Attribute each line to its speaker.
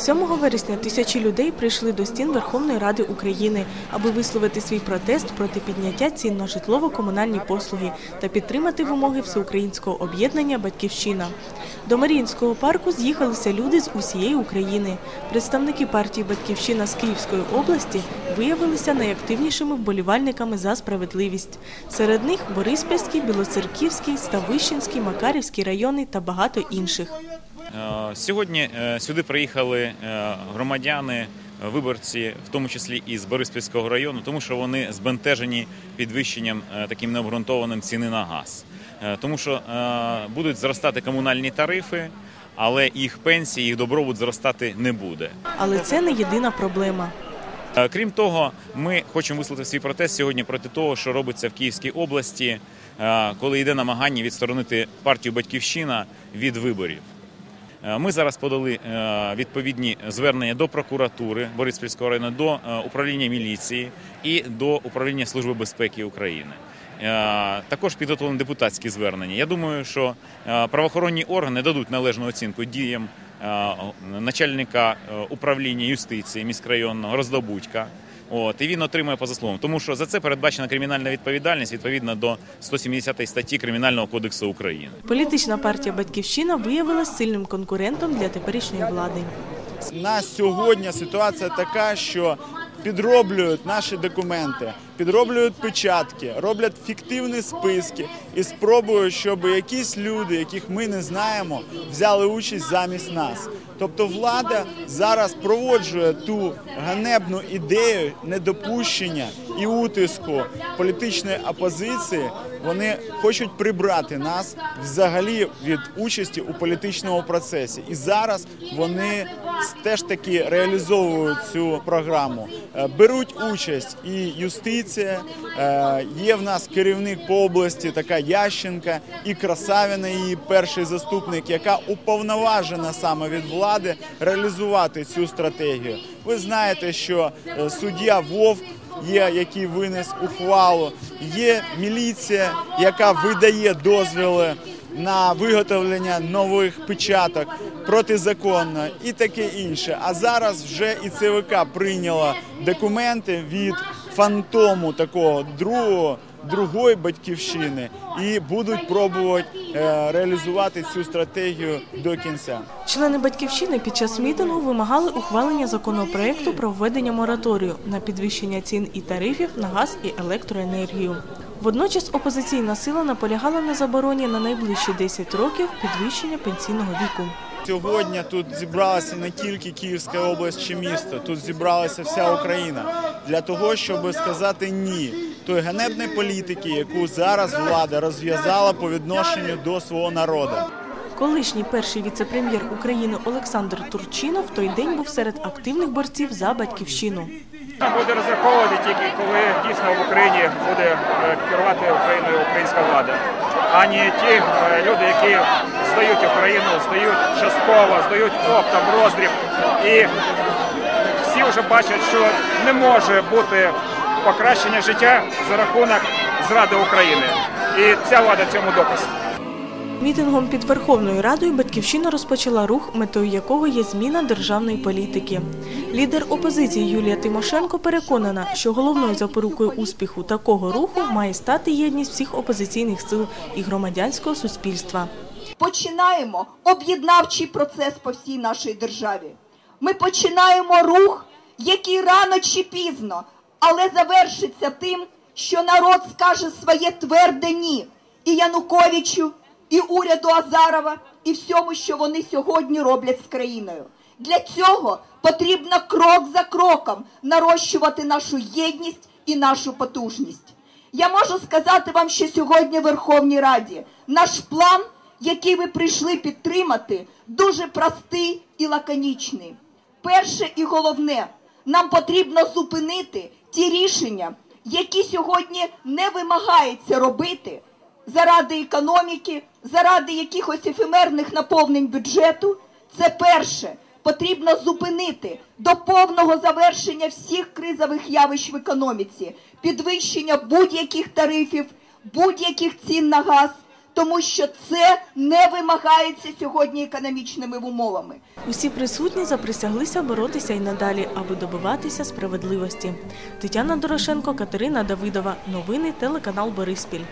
Speaker 1: 7 вересня тисячі людей прийшли до стін Верховної Ради України, аби висловити свій протест проти підняття цін на житлово-комунальні послуги та підтримати вимоги всеукраїнського об'єднання Батьківщина. До Маріїнського парку з'їхалися люди з усієї України. Представники партії Батьківщина з Київської області виявилися найактивнішими вболівальниками за справедливість. Серед них Бориспільський, Білоцерківський, Ставищенський, Макарівський райони та багато інших.
Speaker 2: Е, Сьогодні е, сюди приїхали е, громадяни, виборці, в тому числі із Бориспільського району, тому що вони збентежені підвищенням таким необґрунтованим ціни на газ. Тому що будуть зростати комунальні тарифи, але їх пенсії, їх добробут зростати не буде.
Speaker 1: Але це не єдина проблема.
Speaker 2: Крім того, ми хочемо висловити свій протест сьогодні проти того, що робиться в Київській області, коли йде намагання відсторонити партію Батьківщина від виборів. Е, Ми зараз подали е, відповідні звернення до прокуратури Бориспільського району, до е, управління міліції і до управління Служби безпеки України. Також підготовлені депутатські звернення. Я думаю, що правоохоронні органи дадуть належну оцінку діям начальника управління юстиції міськрайонного Роздобудька. От, і він отримує по заслугам. Тому що за це передбачена кримінальна відповідальність відповідно до 170 статті Кримінального кодексу України.
Speaker 1: Політична партія Батьківщина виявилася сильним конкурентом для теперішньої влади.
Speaker 3: На сьогодні ситуація така, що підроблюють наші документи, підроблюють печатки, роблять фіктивні списки і спробують, щоб якісь люди, яких ми не знаємо, взяли участь замість нас. Тобто влада зараз проводжує ту ганебну ідею недопущення і утиску політичної опозиції. Вони хочуть прибрати нас взагалі від участі у політичному процесі, і зараз вони теж таки реалізовують цю програму. Е, Беруть участь і юстиція. Е, Є в нас керівник по області, така Ященка, і Красавіна, її перший заступник, яка уповноважена саме від влади реалізувати цю стратегію. Ви знаєте, що е, суддя Вовк є, який винес ухвалу. Є міліція, яка видає дозвіли на виготовлення нових печаток протизаконно і таке інше. А зараз вже і ЦВК прийняло документи від фантому такого другого. Другої батьківщини і будуть пробувати е, реалізувати цю стратегію до кінця.
Speaker 1: Члени батьківщини під час мітингу вимагали ухвалення законопроекту про введення мораторію на підвищення цін і тарифів на газ і електроенергію. Водночас опозиційна сила наполягала на забороні на найближчі 10 років підвищення пенсійного віку.
Speaker 3: Сьогодні тут зібралася не тільки Київська область чи місто, тут зібралася вся Україна для того, щоб сказати ні той ганебної політики, яку зараз влада розв'язала по відношенню до свого народу.
Speaker 1: Колишній перший віце-прем'єр України Олександр Турчинов той день був серед активних борців за батьківщину.
Speaker 4: Буде розраховувати тільки коли дійсно в Україні буде е, керувати Україною українська влада, а не ті е, люди, які здають Україну, здають частково, здають оптом роздріб. І всі вже бачать, що не може бути покращення життя за рахунок зради України. І ця влада цьому доказ.
Speaker 1: Мітингом під Верховною Радою Батьківщина розпочала рух, метою якого є зміна державної політики. Лідер опозиції Юлія Тимошенко переконана, що головною запорукою успіху такого руху має стати єдність всіх опозиційних сил і громадянського суспільства.
Speaker 5: Починаємо об'єднавчий процес по всій нашій державі. Ми починаємо рух, який рано чи пізно, але завершиться тим, що народ скаже своє тверде ні і Януковичу, і уряду Азарова, і всьому, що вони сьогодні роблять з країною. Для цього потрібно крок за кроком нарощувати нашу єдність і нашу потужність. Я можу сказати вам, що сьогодні в Верховній Раді наш план, який ви прийшли підтримати, дуже простий і лаконічний. Перше і головне, нам потрібно зупинити ті рішення, які сьогодні не вимагається робити заради економіки, заради якихось ефемерних наповнень бюджету. Це перше. Потрібно зупинити до повного завершення всіх кризових явищ в економіці, підвищення будь-яких тарифів, будь-яких цін на газ тому що це не вимагається сьогодні економічними умовами.
Speaker 1: Усі присутні заприсяглися боротися й надалі, аби добиватися справедливості. Тетяна Дорошенко, Катерина Давидова. Новини телеканал Бориспіль.